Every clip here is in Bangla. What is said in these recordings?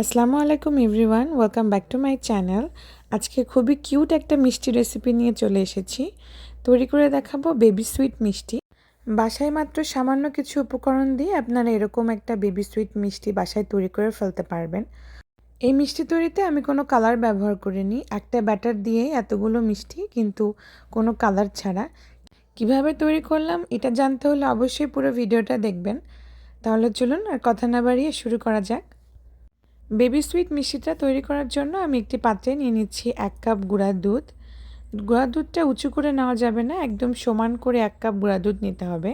আসসালামু আলাইকুম everyone, welcome back to my channel. আজকে খুবই কিউট একটা মিষ্টি রেসিপি নিয়ে চলে এসেছি। তৈরি করে দেখাবো বেবি সুইট মিষ্টি। বাসায় মাত্র সামান্য কিছু উপকরণ দিয়ে আপনারা এরকম একটা বেবি সুইট মিষ্টি বাসায় তৈরি করে ফেলতে পারবেন। এই মিষ্টি তৈরিতে আমি কোনো কালার ব্যবহার করিনি। একটা ব্যাটার দিয়ে এতগুলো মিষ্টি, কিন্তু কোনো কালার ছাড়া। কীভাবে তৈরি করলাম, এটা জানতে হলে অবশ্যই পুরো ভিডিওটা দেখবেন। তাহলে চলুন আর কথা না বাড়িয়ে শুরু করা যাক। বেবি সুইট মিষ্টিটা তৈরি করার জন্য আমি একটি পাত্রে নিয়ে নিচ্ছি এক কাপ গুঁড়া দুধ। গুঁড়া দুধটা উঁচু করে নেওয়া যাবে না, একদম সমান করে এক কাপ গুঁড়া দুধ নিতে হবে।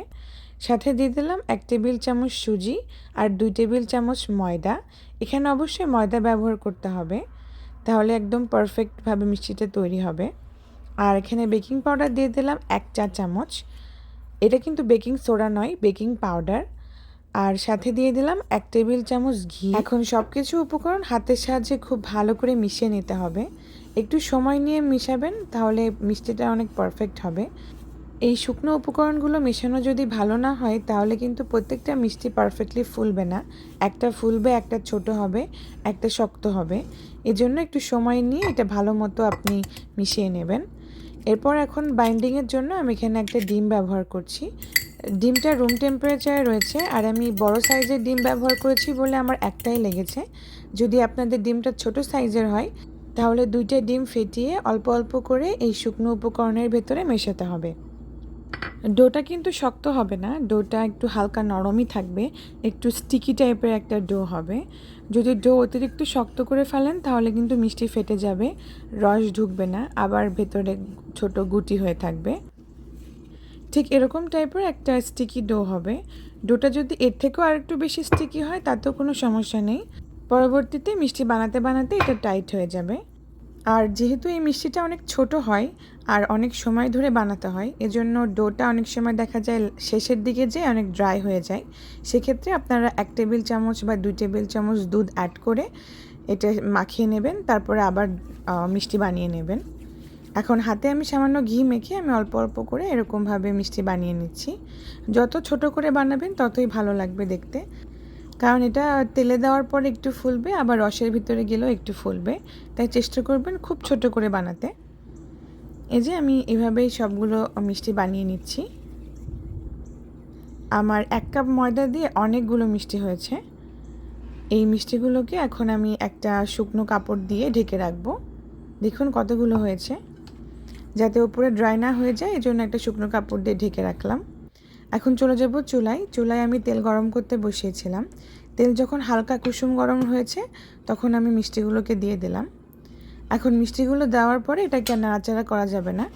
সাথে দিয়ে দিলাম এক টেবিল চামচ সুজি আর দুই টেবিল চামচ ময়দা। এখানে অবশ্যই ময়দা ব্যবহার করতে হবে, তাহলে একদম পারফেক্টভাবে মিষ্টিটা তৈরি হবে। আর এখানে বেকিং পাউডার দিয়ে দিলাম এক চা চামচ। এটা কিন্তু বেকিং সোডা নয় বেকিং পাউডার আর সাথে দিয়ে দিলাম এক টেবিল চামচ ঘি। এখন সব কিছু উপকরণ হাতের সাহায্যে খুব ভালো করে মিশিয়ে নিতে হবে। একটু সময় নিয়ে মিশাবেন, তাহলে মিষ্টিটা অনেক পারফেক্ট হবে। এই শুকনো উপকরণগুলো মেশানো যদি ভালো না হয়, তাহলে কিন্তু প্রত্যেকটা মিষ্টি পারফেক্টলি ফুলবে না। একটা ফুলবে, একটা ছোট হবে, একটা শক্ত হবে। এজন্য একটু সময় নিয়ে এটা ভালো মতো আপনি মিশিয়ে নেবেন। এরপর এখন বাইন্ডিংয়ের জন্য আমি এখানে একটা ডিম ব্যবহার করছি। ডিমটা রুম টেম্পারেচারে রয়েছে, আর আমি বড় সাইজের ডিম ব্যবহার করেছি বলে আমার একটাই লেগেছে। যদি আপনাদের ডিমটা ছোট সাইজের হয়, তাহলে দুইটা ডিম ফেটিয়ে অল্প অল্প করে এই শুকনো উপকরণের ভেতরে মেশাতে হবে। ডোটা কিন্তু শক্ত হবে না, ডোটা একটু হালকা নরমই থাকবে, একটু স্টিকি টাইপের একটা ডো হবে। যদি ডো অতিরিক্ত শক্ত করে ফেলেন, তাহলে কিন্তু মিষ্টি ফেটে যাবে, রস ঢুকবে না, আবার ভেতরে ছোট গুটি হয়ে থাকবে। ঠিক এরকম টাইপের একটা স্টিকি ডো হবে। ডোটা যদি এর থেকেও আরেকটু বেশি স্টিকি হয়, তাতেও কোনো সমস্যা নেই। পরবর্তীতে মিষ্টি বানাতে বানাতে এটা টাইট হয়ে যাবে। আর যেহেতু এই মিষ্টিটা অনেক ছোট হয়, আর অনেক সময় ধরে বানাতে হয়, এজন্য ডোটা অনেক সময় দেখা যায় শেষের দিকে যে অনেক ড্রাই হয়ে যায়। সেক্ষেত্রে আপনারা এক টেবিল চামচ বা দুই টেবিল চামচ দুধ অ্যাড করে এটা মাখিয়ে নেবেন, তারপরে আবার মিষ্টি বানিয়ে নেবেন। এখন হাতে আমি সামান্য ঘি মেখে আমি অল্প অল্প করে এরকমভাবে মিষ্টি বানিয়ে নিচ্ছি। যত ছোট করে বানাবেন ততই ভালো লাগবে দেখতে। কারণ এটা তেলে দেওয়ার পর একটু ফুলবে, আবার রসের ভিতরে গেলেও একটু ফুলবে। তাই চেষ্টা করবেন খুব ছোট করে বানাতে। এই যে আমি এভাবেই সবগুলো মিষ্টি বানিয়ে নিচ্ছি। আমার এক কাপ ময়দা দিয়ে অনেকগুলো মিষ্টি হয়েছে। এই মিষ্টিগুলোকে এখন আমি একটা শুকনো কাপড় দিয়ে ঢেকে রাখব। দেখুন কতগুলো হয়েছে। যাতে উপরে ড্রাই না হয়ে যায় এই জন্য একটা শুকনো কাপড় দিয়ে ঢেকে রাখলাম। এখন চলে যাব চুলায়। চুলায় আমি তেল গরম করতে বসিয়েছিলাম। তেল যখন হালকা কুসুম গরম হয়েছে, তখন আমি মিষ্টিগুলোকে দিয়ে দিলাম। এখন মিষ্টিগুলো দেওয়ার পরে এটাকে নাড়াচাড়া করা যাবে না।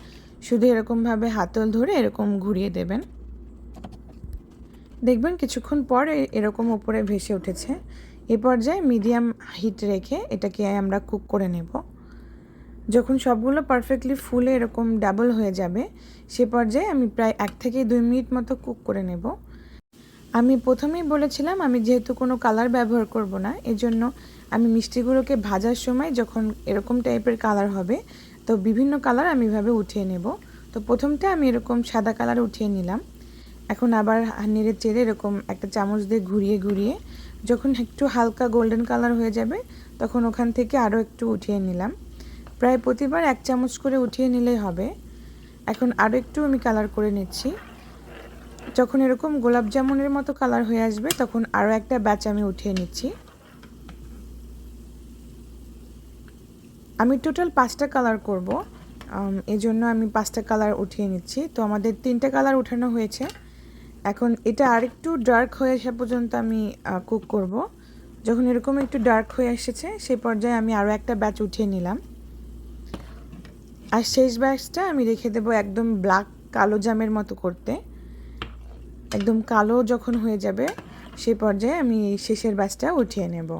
শুধু এরকমভাবে হাতল ধরে এরকম ঘুরিয়ে দেবেন। দেখবেন কিছুক্ষণ পর এরকম উপরে ভেসে উঠেছে। এ পর্যায়ে মিডিয়াম হিট রেখে এটাকে আমরা কুক করে নেব। যখন সবগুলো পারফেক্টলি ফুলে এরকম ডাবল হয়ে যাবে, সে পর্যায়ে আমি প্রায় এক থেকে দুই মিনিট মতো কুক করে নেব। আমি প্রথমেই বলেছিলাম আমি যেহেতু কোনো কালার ব্যবহার করব না, এজন্য আমি মিষ্টিগুলোকে ভাজার সময় যখন এরকম টাইপের কালার হবে, তো বিভিন্ন কালার আমি এভাবে উঠিয়ে নেব। তো প্রথমটা আমি এরকম সাদা কালার উঠিয়ে নিলাম। এখন আবার নেড়ে চেড়ে এরকম একটা চামচ দিয়ে ঘুরিয়ে ঘুরিয়ে যখন একটু হালকা গোল্ডেন কালার হয়ে যাবে, তখন ওখান থেকে আরও একটু উঠিয়ে নিলাম। প্রায় প্রতিবার এক চামচ করে উঠিয়ে নিলেই হবে। এখন আরও একটু আমি কালার করে নিচ্ছি। যখন এরকম গোলাপ জামুনের মতো কালার হয়ে আসবে, তখন আরও একটা ব্যাচ আমি উঠিয়ে নিচ্ছি। আমি টোটাল পাঁচটা কালার করব। এই জন্য আমি পাঁচটা কালার উঠিয়ে নিচ্ছি। তো আমাদের তিনটে কালার উঠানো হয়েছে। এখন এটা আরেকটু ডার্ক হয়ে আসা পর্যন্ত আমি কুক করব। যখন এরকম একটু ডার্ক হয়ে এসেছে, সেই পর্যায়ে আমি আরও একটা ব্যাচ উঠিয়ে নিলাম। আর শেষ ব্যাচটা আমি রেখে দেবো একদম ব্ল্যাক কালো জামের মতো করতে। একদম কালো যখন হয়ে যাবে, সে পর্যায়ে আমি শেষের ব্যাচটা উঠিয়ে নেব।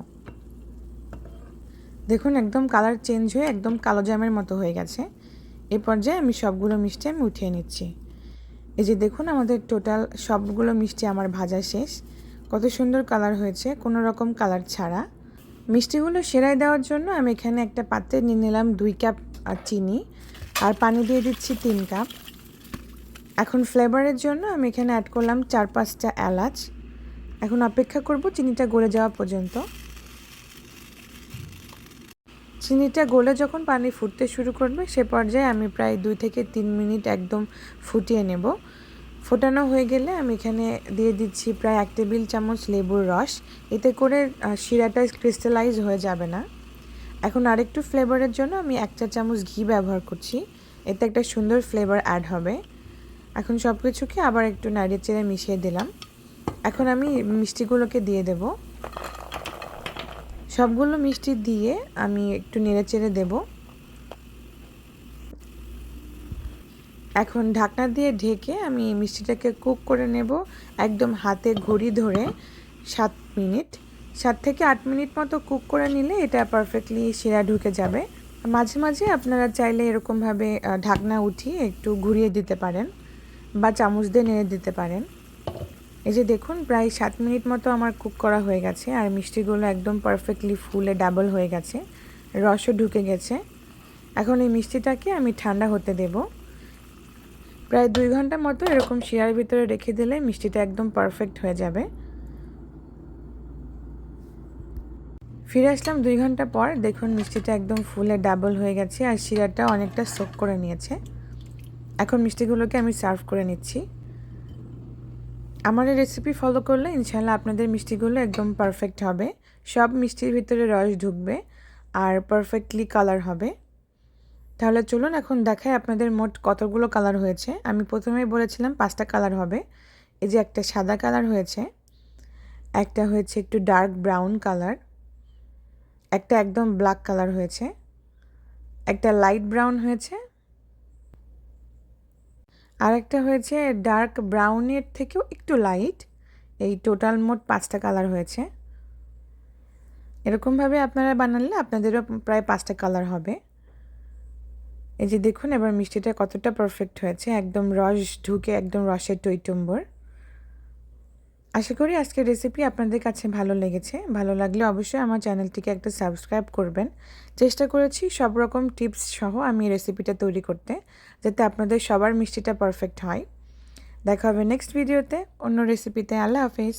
দেখুন, একদম কালার চেঞ্জ হয়ে একদম কালো জামের মতো হয়ে গেছে। এ পর্যায়ে আমি সবগুলো মিষ্টি আমি উঠিয়ে নিচ্ছি। এই যে দেখুন, আমাদের টোটাল সবগুলো মিষ্টি আমার ভাজা শেষ। কত সুন্দর কালার হয়েছে, কোনো রকম কালার ছাড়া। মিষ্টিগুলো সেরাই দেওয়ার জন্য আমি এখানে একটা পাত্রে নিয়ে নিলাম দুই কাপ চিনি। আর পানি দিয়ে দিচ্ছি তিন কাপ। এখন ফ্লেভারের জন্য আমি এখানে অ্যাড করলাম চার পাঁচটা এলাচ। এখন অপেক্ষা করব চিনিটা গলে যাওয়া পর্যন্ত। চিনিটা গলে যখন পানি ফুটতে শুরু করবে, সে পর্যায়ে আমি প্রায় দুই থেকে তিন মিনিট একদম ফুটিয়ে নেব। ফোটানো হয়ে গেলে আমি এখানে দিয়ে দিচ্ছি প্রায় এক টেবিল চামচ লেবুর রস। এতে করে শিরাটা ক্রিস্টালাইজ হয়ে যাবে না। এখন আরেকটু ফ্লেভারের জন্য আমি এক চা চামচ ঘি ব্যবহার করছি। এতে একটা সুন্দর ফ্লেভার অ্যাড হবে। এখন সব কিছুকে আবার একটু নাড়িয়ে চেড়ে মিশিয়ে দিলাম। এখন আমি মিষ্টিগুলোকে দিয়ে দেব। সবগুলো মিষ্টি দিয়ে আমি একটু নেড়ে চেড়ে দেবো। এখন ঢাকনা দিয়ে ঢেকে আমি মিষ্টিটাকে কুক করে নেব একদম হাতে ঘড়ি ধরে সাত মিনিট। সাত থেকে আট মিনিট মতো কুক করে নিলে এটা পারফেক্টলি শিরা ঢুকে যাবে। মাঝে মাঝে আপনারা চাইলে এরকমভাবে ঢাকনা উঠিয়ে একটু ঘুরিয়ে দিতে পারেন বা চামচ দিয়ে নেড়ে দিতে পারেন। এই যে দেখুন, প্রায় সাত মিনিট মতো আমার কুক করা হয়ে গেছে আর মিষ্টিগুলো একদম পারফেক্টলি ফুলে ডাবল হয়ে গেছে, রসও ঢুকে গেছে। এখন এই মিষ্টিটাকে আমি ঠান্ডা হতে দেবো। প্রায় দুই ঘণ্টা মতো এরকম শিয়ার ভিতরে রেখে দিলে মিষ্টিটা একদম পারফেক্ট হয়ে যাবে। ফিরে আসলাম দুই ঘণ্টা পর। দেখুন, মিষ্টিটা একদম ফুলে ডাবল হয়ে গেছে আর শিরাটা অনেকটা সোক করে নিয়েছে। এখন মিষ্টিগুলোকে আমি সার্ভ করে নিচ্ছি। আমার এই রেসিপি ফলো করলে ইনশাল্লাহ আপনাদের মিষ্টিগুলো একদম পারফেক্ট হবে। সব মিষ্টির ভিতরে রস ঢুকবে আর পারফেক্টলি কালার হবে। তাহলে চলুন এখন দেখাই আপনাদের মোট কতগুলো কালার হয়েছে। আমি প্রথমেই বলেছিলাম পাঁচটা কালার হবে। এই যে একটা সাদা কালার হয়েছে, একটা হয়েছে একটু ডার্ক ব্রাউন কালার একটা একদম ব্ল্যাক কালার হয়েছে, একটা লাইট ব্রাউন হয়েছে, আর একটা হয়েছে ডার্ক ব্রাউনের থেকেও একটু লাইট এই টোটাল মোট পাঁচটা কালার হয়েছে। এরকমভাবে আপনারা বানালে আপনাদেরও প্রায় পাঁচটা কালার হবে। এই যে দেখুন, এবার মিষ্টিটা কতটা পারফেক্ট হয়েছে, একদম রস ঢুকে একদম রসের টইটম্বর আশা করি আজকের রেসিপি আপনাদের কাছে ভালো লেগেছে। ভালো লাগলে অবশ্যই আমার চ্যানেলটিকে একটা সাবস্ক্রাইব করবেন। চেষ্টা করেছি সব রকম টিপস সহ আমি রেসিপিটা তৈরি করতে, যাতে আপনাদের সবার মিষ্টিটা পারফেক্ট হয়। দেখা হবে নেক্সট ভিডিওতে অন্য রেসিপিতে আল্লাহ হাফিজ।